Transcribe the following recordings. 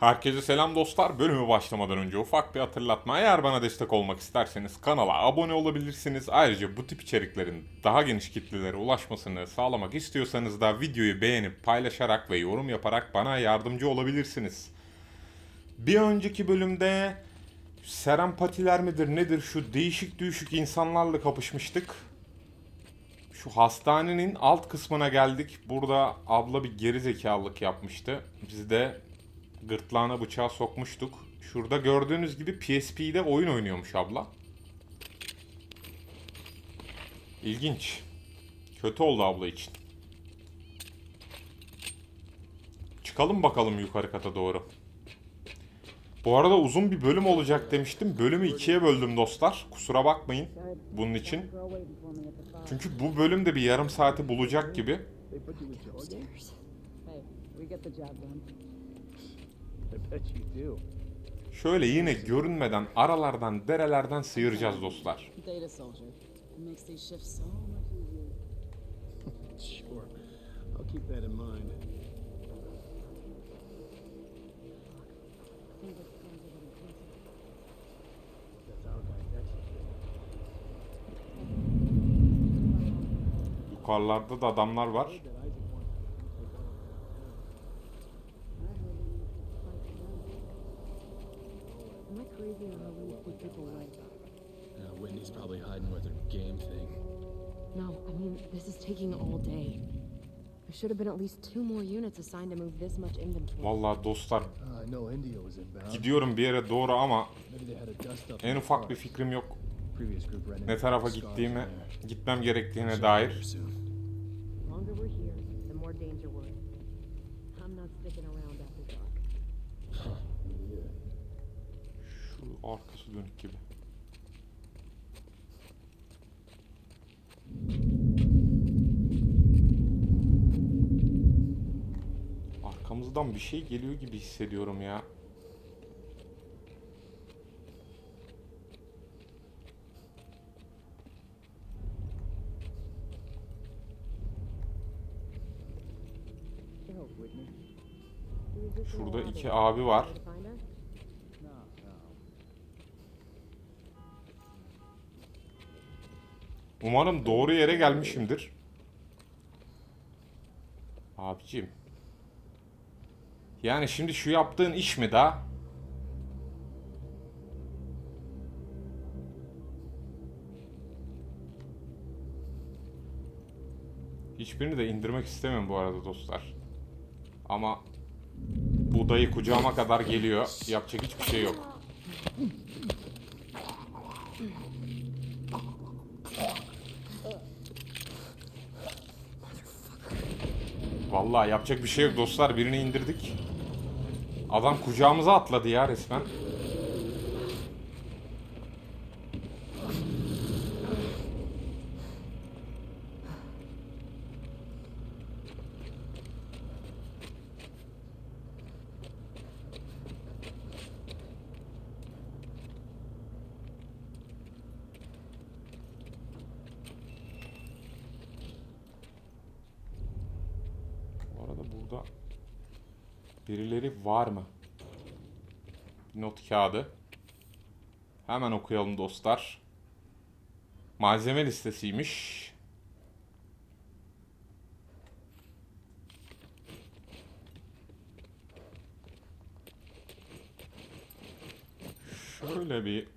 Herkese selam dostlar. Bölümü başlamadan önce ufak bir hatırlatma. Eğer bana destek olmak isterseniz kanala abone olabilirsiniz. Ayrıca bu tip içeriklerin daha geniş kitlelere ulaşmasını sağlamak istiyorsanız da videoyu beğenip paylaşarak ve yorum yaparak bana yardımcı olabilirsiniz. Bir önceki bölümde serempatiler midir nedir şu değişik değişik insanlarla kapışmıştık. Şu hastanenin alt kısmına geldik. Burada abla bir geri zekalılık yapmıştı. Biz de gırtlağına bıçağı sokmuştuk. Şurada gördüğünüz gibi PSP'de oyun oynuyormuş abla. İlginç. Kötü oldu abla için. Çıkalım bakalım yukarı kata doğru. Bu arada uzun bir bölüm olacak demiştim. Bölümü ikiye böldüm dostlar. Kusura bakmayın bunun için. Çünkü bu bölüm de bir yarım saati bulacak gibi. Şöyle yine görünmeden aralardan derelerden sıyıracağız dostlar. Data soldier. It makes crazy or how we put people away? Uh, Whitney's probably hiding with her game thing. No, I mean, this is taking all day. There should have been at least two more units assigned to move this much inventory. Vallahi dostlar Uh, gidiyorum bir yere doğru ama en ufak bir fikrim yok. Ne tarafa there. gitmem gerektiğine dair. Arkası dönük gibi. Arkamızdan bir şey geliyor gibi hissediyorum ya. Şurada iki abi var. Way to find her? No, no. Umarım doğru yere gelmişimdir. Abicim. Yani şimdi şu yaptığın iş mi da? Hiçbirini de indirmek istemiyorum bu arada dostlar. Ama bu dayı kucağıma kadar geliyor. Yapacak hiçbir şey yok. Vallahi yapacak bir şey yok dostlar. Birini indirdik. Adam kucağımıza atladı ya resmen. Bu arada burada birileri var mı? Not kağıdı. Hemen okuyalım dostlar. Malzeme listesiymiş. Şöyle bir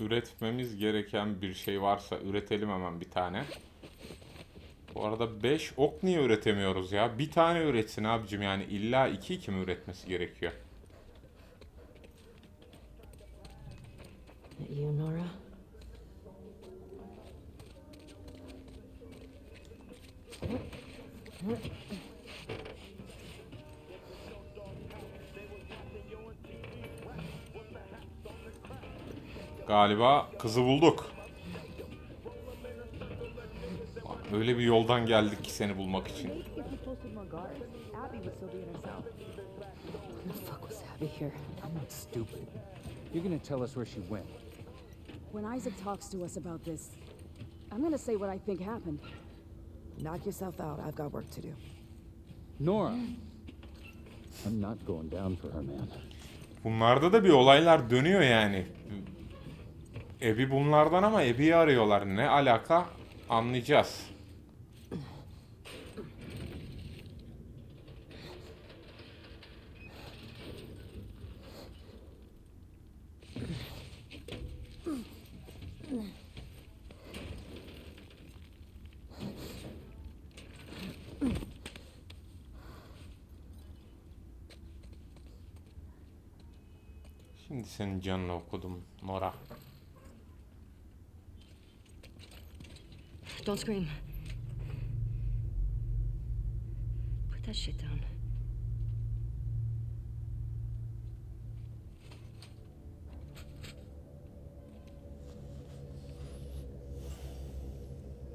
üretmemiz gereken bir şey varsa üretelim hemen bir tane. Bu arada 5 ok niye üretemiyoruz ya? Bir tane üretsin abicim yani illa 2 2 mi üretmesi gerekiyor? You, Nora? Galiba kızı bulduk. Öyle bir yoldan geldik ki seni bulmak için. Stupid. You're gonna tell us where she went. When Isaac talks to us about this, I'm gonna say what I think happened. Knock yourself out. I've got work to do. Nora, I'm not going down for her, man. Bunlarda da bir olaylar dönüyor yani. Ebi bunlardan ama Ebi'yi arıyorlar. Ne alaka anlayacağız. Şimdi senin canını okudum Nora. Don't scream. Put that shit down.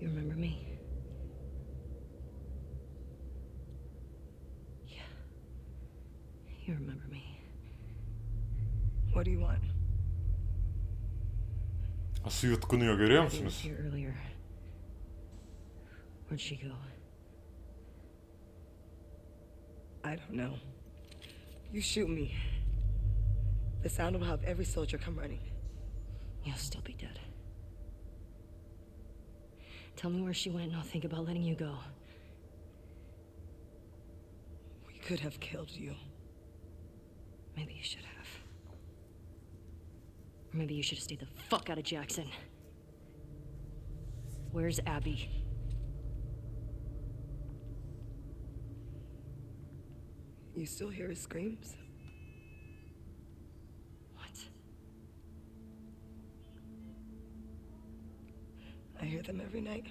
You remember me? Nasıl yutkunuyor görüyor She was musunuz? here earlier. Where'd she go? I don't know. You shoot me. The sound will have every soldier come running. You'll still be dead. Tell me where she went, and I'll think about letting you go. We could have killed you. Maybe you should have. Or maybe you should have stayed the fuck out of Jackson. Where's Abby? You still hear his screams? What? I hear them every night.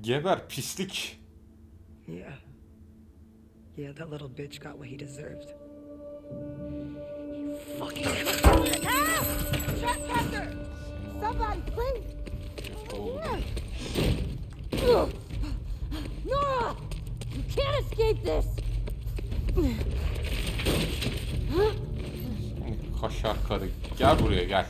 Geber pislik. Yeah. Yeah, that little bitch got what he deserved. Fucking. Nora! Gel buraya. Gel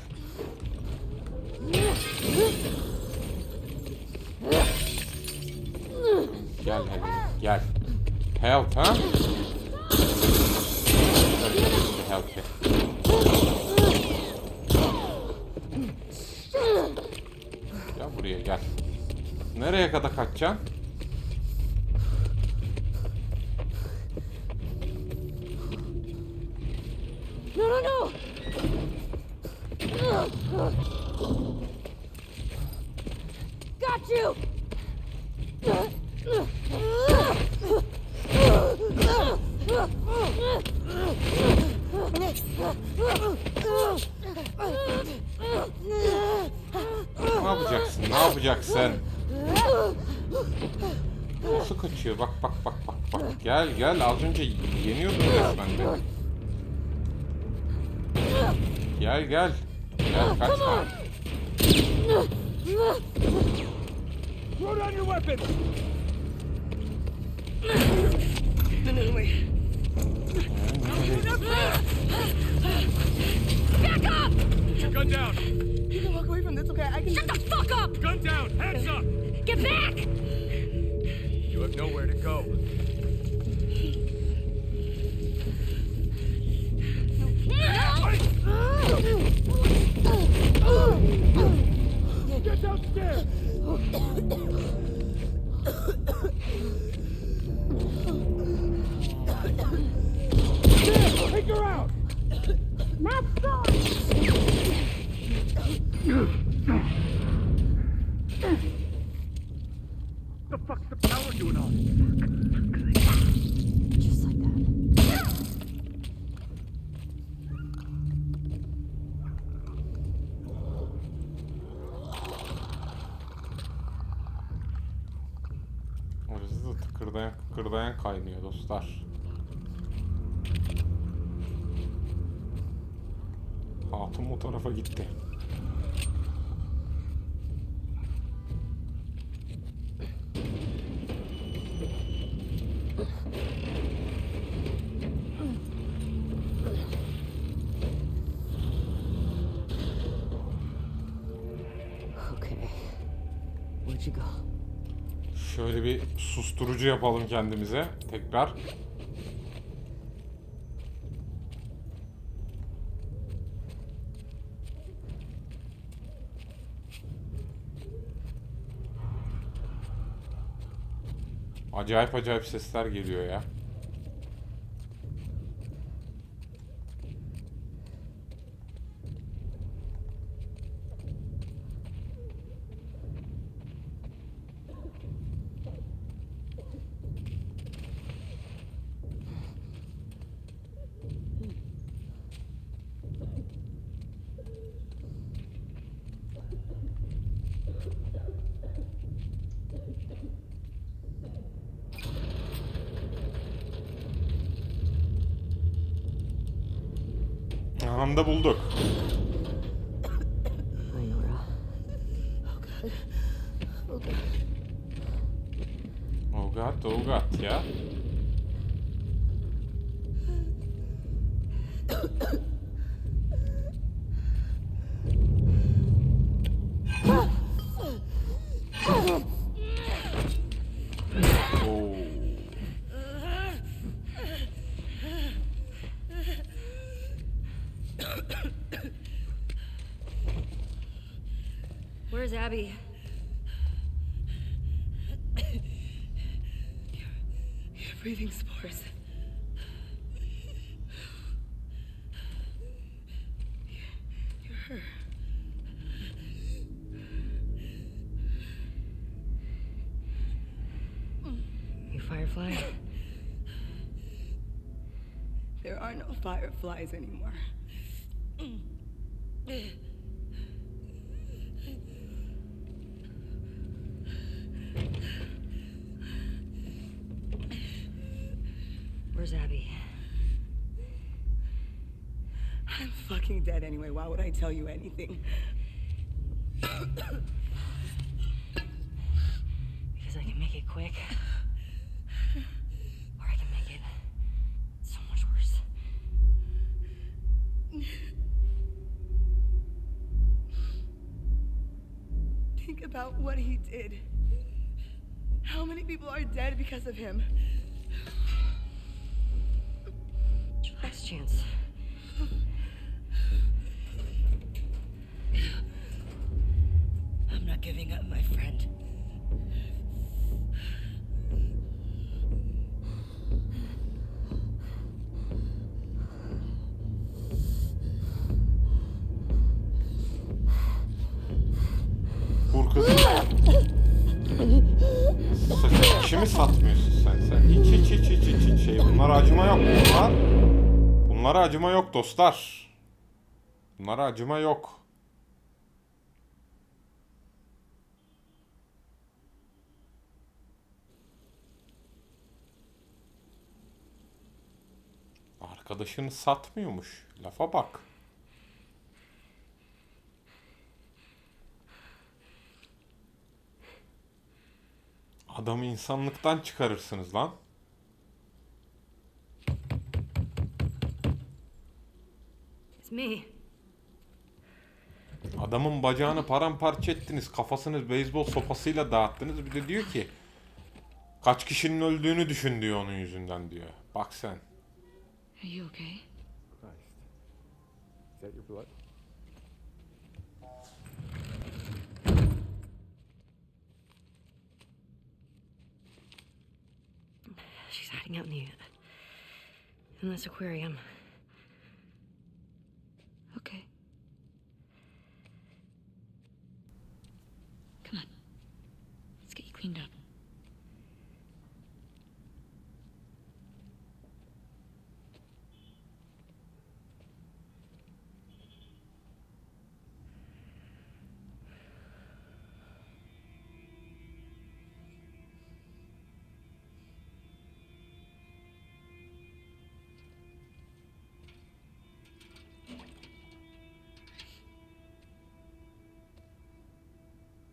Gel buraya gel. Nereye kadar kaçacaksın? No, no, no! Got you! Ne yapacaksın? Ne yapacaksın? Nasıl kaçıyor? Bak bak bak bak bak. Gel gel az önce yeniyordun resmen de. Gel gel. Gel kaçma. Throw down your no, no, wait. Gun down! Okay? I can. Shut the fuck up! Gun down! Hands up! Get back! You have nowhere to go. Get downstairs! Take her out! The fuck's the power doing on? Just kaynıyor dostlar. Hatun o tarafa gitti. Şöyle bir susturucu yapalım kendimize. Tekrar. Acayip acayip sesler geliyor ya. Anda bulduk. Mayora. Ogat, Ogat ya. Oo. Abby? You're breathing spores. You're. You Firefly? There are no fireflies anymore. Tell you anything? Because I can make it quick. Or I can make it so much worse. Think about what he did. How many people are dead because of him? Last chance. Giving up, my friend. İşimi satmıyorsun sen sen. Hiç hiç hiç hiç hiç, hiç şey. Bunlara acıma yok. Bunlar. Bunlara acıma yok dostlar. Bunlara acıma yok. Arkadaşını satmıyormuş. Lafa bak. Adamı insanlıktan çıkarırsınız lan. Adamın bacağını paramparça ettiniz. Kafasını beyzbol sopasıyla dağıttınız. Bir de diyor ki kaç kişinin öldüğünü düşün diyor onun yüzünden diyor. Bak sen. Are you okay? Christ. Is that your blood? She's hiding out in the in this aquarium. Okay. Come on. Let's get you cleaned up.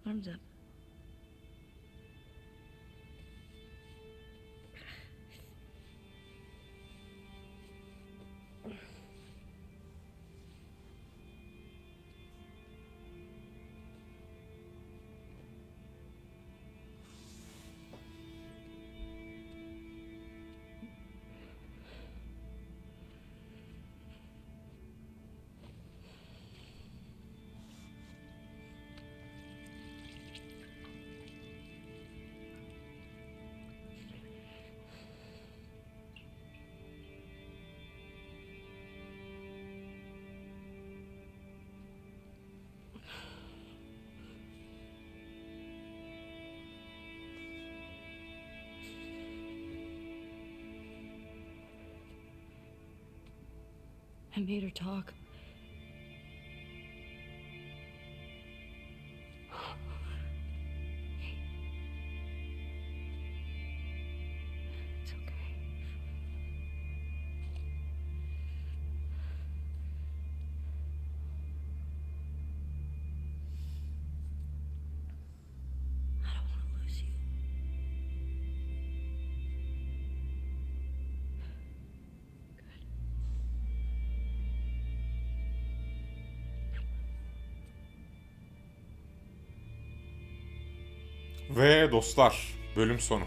Arms up. I made her talk. Ve dostlar bölüm sonu.